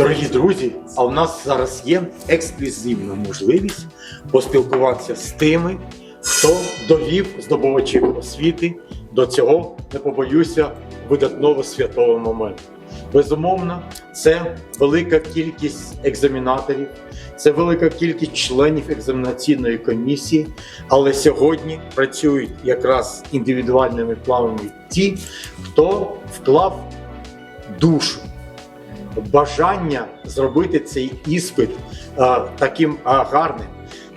Дорогі друзі, а у нас зараз є ексклюзивна можливість поспілкуватися з тими, хто довів здобувачів освіти до цього, не побоюся, видатного святого моменту. Безумовно, це велика кількість екзаменаторів, це велика кількість членів екзаменаційної комісії, але сьогодні працюють якраз індивідуальними планами ті, хто вклав душу бажання зробити цей іспит таким гарним,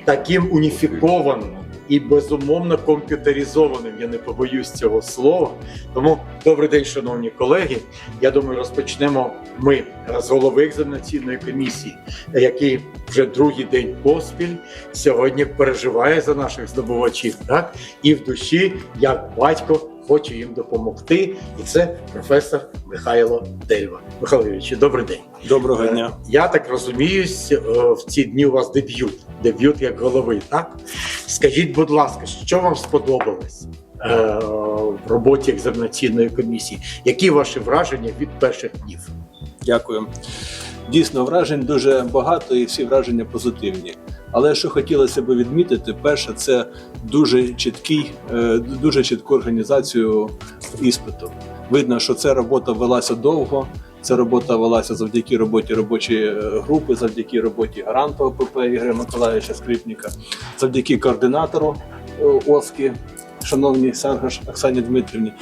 таким уніфікованим і безумовно комп'ютеризованим. Я не побоюсь цього слова. Тому добрий день, шановні колеги. Я думаю, розпочнемо ми з голови екзаменаційної комісії, який вже другий день поспіль сьогодні переживає за наших здобувачів, так і в душі, як батько. Хочу їм допомогти, і це професор Михайло Дельва. Михайло Юрійович, добрий день. Доброго дня. Е, Я так розуміюсь, е, в ці дні у вас дебют. Дебют як голови, так? Скажіть, будь ласка, що вам сподобалось е, в роботі екзаменаційної комісії? Які ваші враження від перших днів? Дякую. Дійсно, вражень дуже багато і всі враження позитивні. Але що хотілося б відмітити, перше, це дуже чіткий, е, дуже чітку організацію іспиту. Видно, що ця робота велася довго. Ця робота велася завдяки роботі робочої е, групи, завдяки роботі гаранта ОПП Ігоря Миколаївича Скрипніка, завдяки координатору е, ОСКІ, шановній Саргаш Оксані Дмитрівні.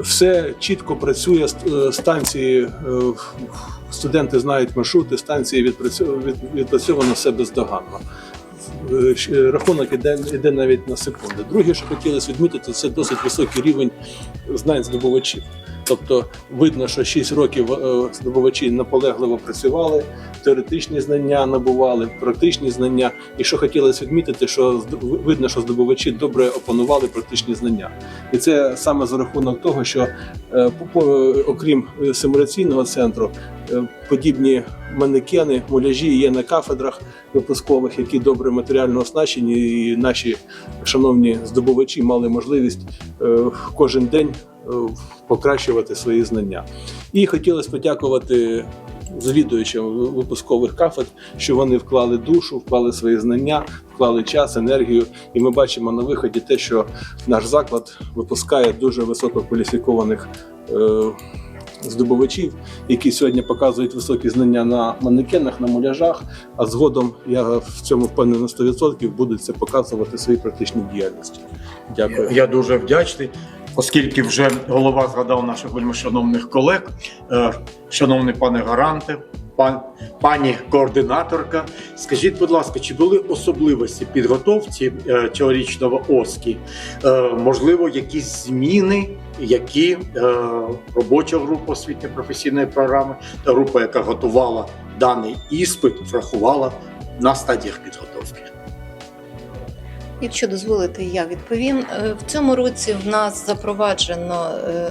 Все чітко працює е, станції. е, Студенти знають маршрути, станції відпрацьо- від- відпрацьовано все бездоганно. Е, Рахунок іде, іде навіть на секунди. Друге, що хотілося відмітити, це досить високий рівень знань здобувачів. Тобто видно, що 6 років е, здобувачі наполегливо працювали, теоретичні знання набували, практичні знання. І що хотілося відмітити, що видно, що здобувачі добре опанували практичні знання. І це саме за рахунок того, що е, окрім е, симуляційного центру, подібні манекени, муляжі є на кафедрах випускових, які добре матеріально оснащені, і наші шановні здобувачі мали можливість кожен день покращувати свої знання. І хотілося подякувати завідуючим випускових кафедр, що вони вклали душу, вклали свої знання, вклали час, енергію. І ми бачимо на виході те, що наш заклад випускає дуже висококваліфікованих е, здобувачів, які сьогодні показують високі знання на манекенах, на муляжах. А згодом я в цьому впевнений на 100% будуть це показувати в своїй практичній діяльності. Дякую. Я дуже вдячний, оскільки вже голова згадав наших вельмишановних колег, Е, шановний пане гаранте, пан, пані координаторка. Скажіть, будь ласка, чи були особливості підготовці е, цьогорічного ОСКІ? Е, можливо, якісь зміни, які робоча група освітньо-професійної програми та група, яка готувала даний іспит, врахувала на стадіях підготовки? Якщо дозволите, я відповім. Е, В цьому році в нас запроваджено е,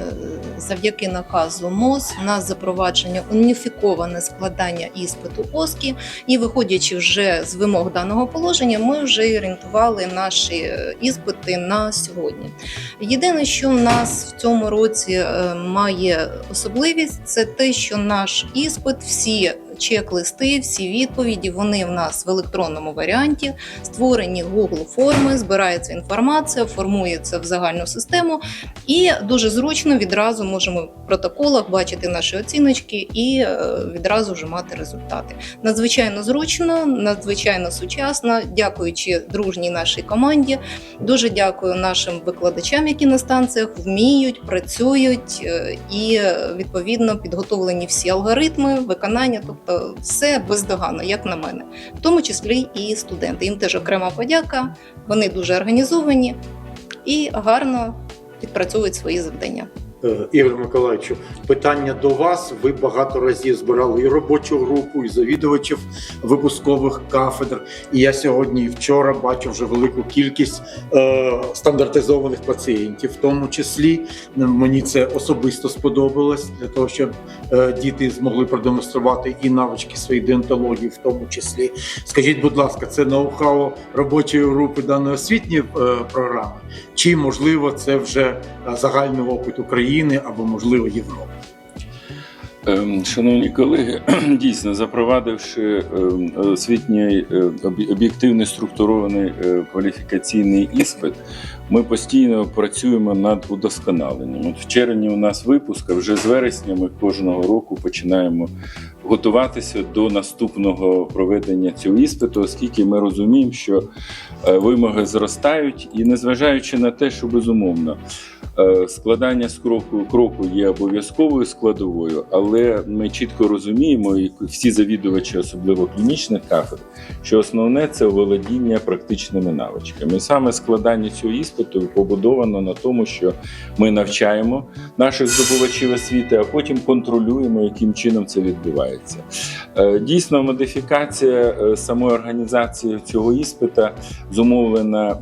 завдяки наказу МОЗ, в нас запроваджено уніфіковане складання іспиту ОСКІ, і виходячи вже з вимог даного положення, ми вже орієнтували наші е, іспити на сьогодні. Єдине, що в нас в цьому році має особливість, це те, що наш іспит, всі чек-листи, всі відповіді, вони в нас в електронному варіанті створені Google форми, збирається інформація, формується в загальну систему, і дуже зручно відразу можемо в протоколах бачити наші оціночки і е, відразу вже мати результати. Надзвичайно зручно, надзвичайно сучасно. Дякуючи дружній нашій команді. Дуже дякую нашим викладачам, які на станціях вміють, працюють е, і е, відповідно підготовлені всі алгоритми виконання, тобто все бездоганно, як на мене, в тому числі і студенти. Їм теж окрема подяка. Вони дуже організовані і гарно відпрацьовують свої завдання. Е, Ігор Миколаївичу, питання до вас. Ви багато разів збирали і робочу групу, і завідувачів випускових кафедр. І я сьогодні і вчора бачу вже велику кількість е, стандартизованих пацієнтів, в тому числі мені це особисто сподобалось для того, щоб е, діти змогли продемонструвати і навички своєї дентології, в тому числі. Скажіть, будь ласка, це ноу-хау робочої групи даної освітньої е, програми, чи можливо це вже е, загальний опит України або можливо Європи? Ем, Шановні колеги, дійсно запровадивши ем, освітній е, об'єктивний структурований е, кваліфікаційний іспит, ми постійно працюємо над удосконаленням. От в червні у нас випуск, а вже з вересня ми кожного року починаємо готуватися до наступного проведення цього іспиту, оскільки ми розуміємо, що е, вимоги зростають, і незважаючи на те, що безумовно е, складання з кроку кроку є обов'язковою складовою, але ми чітко розуміємо, і всі завідувачі, особливо клінічних кафедр, що основне це володіння практичними навичками. Саме складання цього іспиту побудовано на тому, що ми навчаємо наших здобувачів освіти, а потім контролюємо, яким чином це відбувається. Е, Дійсно, модифікація е, самої організації цього іспита зумовлена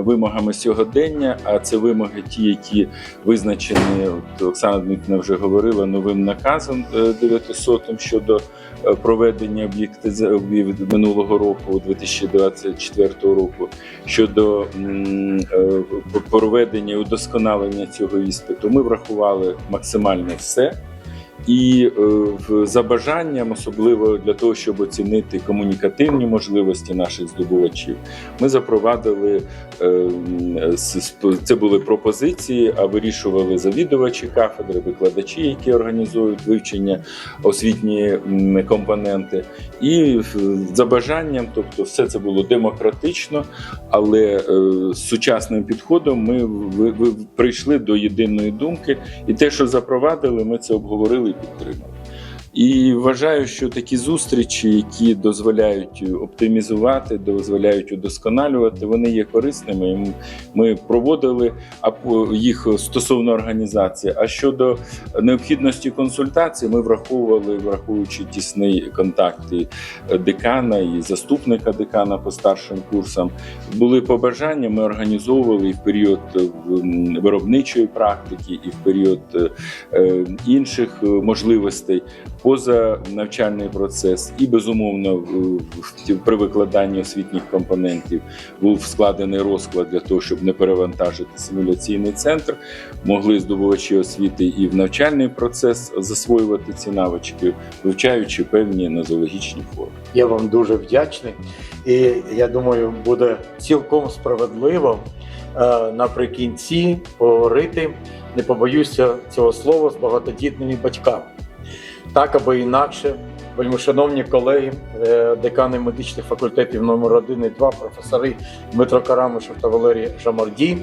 вимогами сьогодення, а це вимоги ті, які визначені, от Оксана Дмитрівна вже говорила, новим наказом е, 900 щодо е, проведення об'єктизації від минулого року, 2024 року, щодо проведення і удосконалення цього іспиту. Ми врахували максимально все. І е, за бажанням, особливо для того, щоб оцінити комунікативні можливості наших здобувачів, ми запровадили е, це були пропозиції, а вирішували завідувачі кафедри, викладачі, які організують вивчення освітні компоненти. І за бажанням, тобто, все це було демократично, але е, з сучасним підходом ми прийшли до єдиної думки, і те, що запровадили, ми це обговорили і підтримали. І вважаю, що такі зустрічі, які дозволяють оптимізувати, дозволяють удосконалювати, вони є корисними. Ми проводили їх стосовно організації. А щодо необхідності консультацій, ми враховували, враховуючи тісний контакт і декана і заступника декана по старшим курсам. Були побажання. Ми організовували і в період е, виробничої практики, і в період е, е, інших е, можливостей поза навчальний процес, і безумовно при викладанні освітніх компонентів був складений розклад для того, щоб не перевантажити симуляційний центр. Могли здобувачі освіти і в навчальний процес засвоювати ці навички, вивчаючи певні нозологічні форми. Я вам дуже вдячний. І я думаю, буде цілком справедливо е, наприкінці поговорити, не побоюся цього слова, з багатодітними батьками. Так або інакше, вельмишановні колеги, е, декани медичних факультетів номер 1 і 2, професори Дмитро Карамишев та Валерій Жамарді,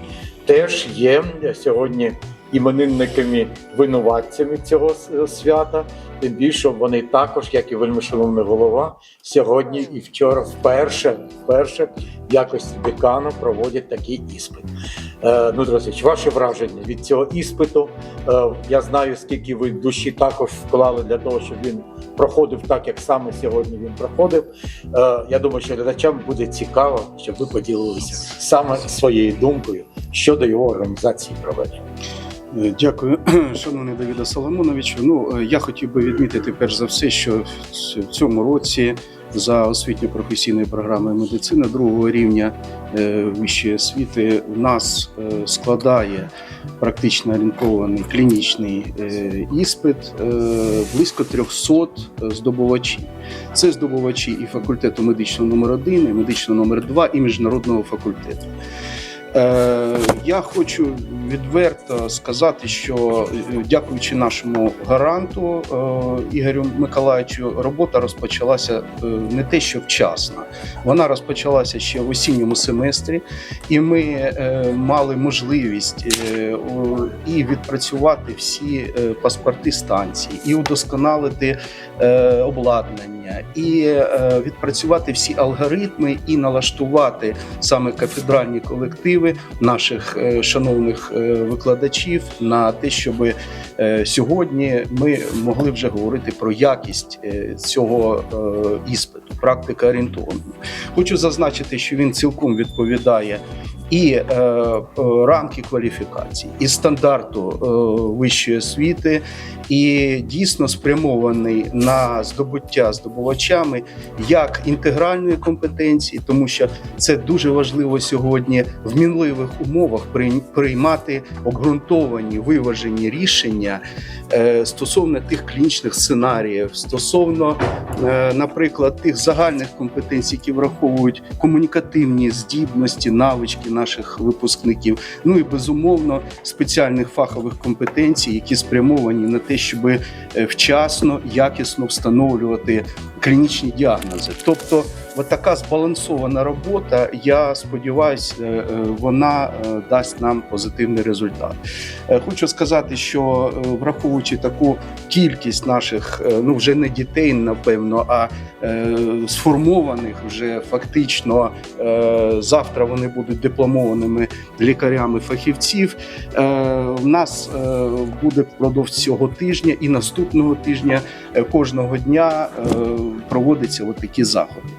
теж є сьогодні іменинниками винуватцями цього свята. Тим більше вони також, як і вельмишановний голова, сьогодні і вчора вперше, вперше в якості декану проводять такий іспит. Е, Дмитро Васильович, ваші враження від цього іспиту. Е, я знаю, скільки ви душі також вклали для того, щоб він проходив так, як саме сьогодні він проходив. Е, я думаю, що глядачам буде цікаво, щоб ви поділилися саме своєю думкою щодо його організації проведення. Дякую, шановний Давіда Соломоновичу. Ну я хотів би відмітити перш за все, що в цьому році за освітньо-професійною програмою медицини другого рівня е, вищої освіти у нас е, складає практично орієнтований клінічний е, іспит близько 300 здобувачів. Це здобувачі і факультету медичного номер 1 і медичного номер 2 і міжнародного факультету. Е, Я хочу відверто сказати, що е, дякуючи нашому гаранту е, Ігорю Миколаївичу, робота розпочалася е, не те, що вчасно. Вона розпочалася ще в осінньому семестрі, і ми е, мали можливість е, о, і відпрацювати всі е, паспорти станції, і удосконалити е, обладнання, і е, відпрацювати всі алгоритми, і налаштувати саме кафедральні колективи наших е, шановних е, викладачів на те, щоб сьогодні ми могли вже говорити про якість цього іспиту, практика орієнтована. Хочу зазначити, що він цілком відповідає і е, е, рамки кваліфікації, і стандарту е, вищої освіти, і дійсно спрямований на здобуття здобувачами як інтегральної компетенції, тому що це дуже важливо сьогодні в мінливих умовах прийм- приймати обґрунтовані виважені рішення е, стосовно тих клінічних сценаріїв, стосовно, е, наприклад, тих загальних компетенцій, які враховують комунікативні здібності, навички наших випускників. Ну і безумовно спеціальних фахових компетенцій, які спрямовані на те, щоб е, вчасно, якісно встановлювати клінічні діагнози. Тобто, от така збалансована робота, я сподіваюся, е, е, вона е, дасть нам позитивний результат. Хочу сказати, що враховуючи таку кількість наших, ну вже не дітей, напевно, а сформованих вже фактично завтра вони будуть дипломованими лікарями фахівців. В нас буде впродовж цього тижня і наступного тижня кожного дня проводяться такі заходи.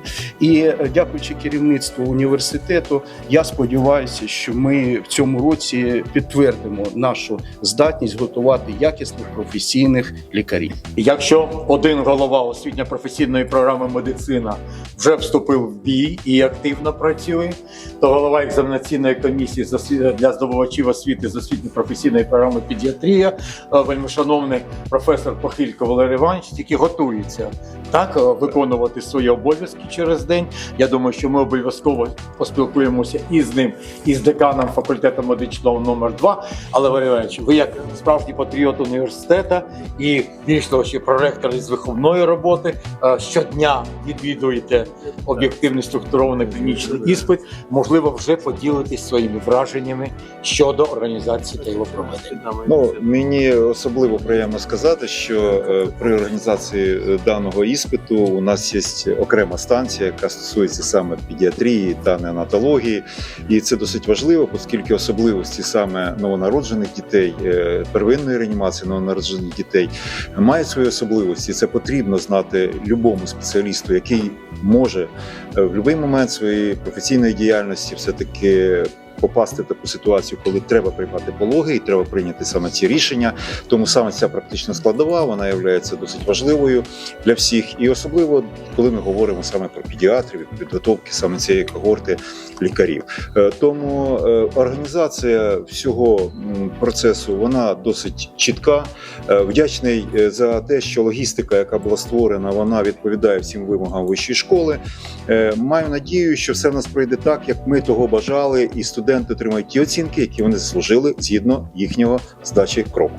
І е, дякуючи керівництву університету, я сподіваюся, що ми в цьому році підтвердимо нашу здатність готувати якісних професійних лікарів. Якщо один голова освітньо-професійної програми медицина вже вступив в бій і активно працює, то голова екзаменаційної комісії для здобувачів освіти з освітньо-професійної програми педіатрія, е, вельмишановний професор Похилько Валерій Іванович, тільки готується так е, виконувати свої обов'язки через день. Я думаю, що ми обов'язково поспілкуємося і з ним, і з деканом факультету медичного номер 2 Але Валерій Іванович, ви як справжній патріот університету і більш того, ще проректор із виховної роботи е, щодня відвідуєте об'єктивний структурований клінічний іспит. Можливо, вже поділитесь своїми враженнями щодо організації та його проведення. Ну мені особливо приємно сказати, що е, при організації е, даного іспиту у нас є окрема станція, яка стосується саме педіатрії та неонатології, і це досить важливо, оскільки особливості саме новонароджених дітей, е, первинної реанімації новонароджених дітей мають свої особливості. Це потрібно знати любому спеціалісту, який може е, в будь-який момент своєї професійної діяльності все таки. Попасти в таку ситуацію, коли треба приймати пологи, і треба прийняти саме ці рішення. Тому саме ця практична складова вона є досить важливою для всіх, і особливо коли ми говоримо саме про педіатрів підготовки саме цієї когорти лікарів. Е, Тому е, організація всього процесу вона досить чітка. Е, Вдячний за те, що логістика, яка була створена, вона відповідає всім вимогам вищої школи. Е, Маю надію, що все в нас пройде так, як ми того бажали, і студенти отримають ті оцінки, які вони заслужили згідно їхнього здачі кроку.